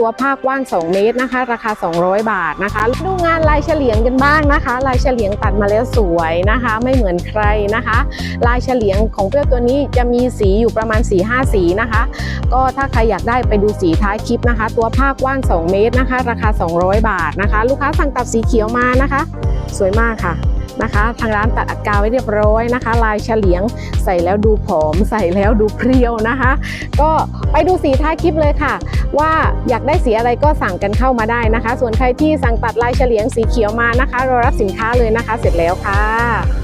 ตัวผ้ากว้าง 2 เมตรนะคะ ราคา 200 บาทนะคะ ดูงานลายเฉลียงกันบ้างนะคะ ลายเฉลียงตัดมาแล้วสวยนะคะ ไม่เหมือนใครนะคะ ลายเฉลียงของเปรี้ยวตัวนี้จะมีสีอยู่ประมาณ 4-5 สีนะคะ ก็ถ้าใครอยากได้ไปดูสีท้ายคลิปนะคะ ตัวผ้ากว้าง 2 เมตรนะคะ ราคา 200 บาทนะคะ ลูกค้าสั่งตัดสีเขียวมานะคะ สวยมากค่ะ นะคะ ทางร้านตัดอัดกาวไว้เรียบร้อยนะคะ ลายเฉลียงใส่แล้วดูผอม ใส่แล้วดูเพรียวนะคะ ก็ไปดูสีท้ายคลิปเลยค่ะ ว่าอยากได้สีอะไรก็สั่งกันเข้ามาได้นะคะ ส่วนใครที่สั่งตัดลายเฉลียงสีเขียวมานะคะรอรับสินค้าเลยนะคะ เสร็จแล้วค่ะ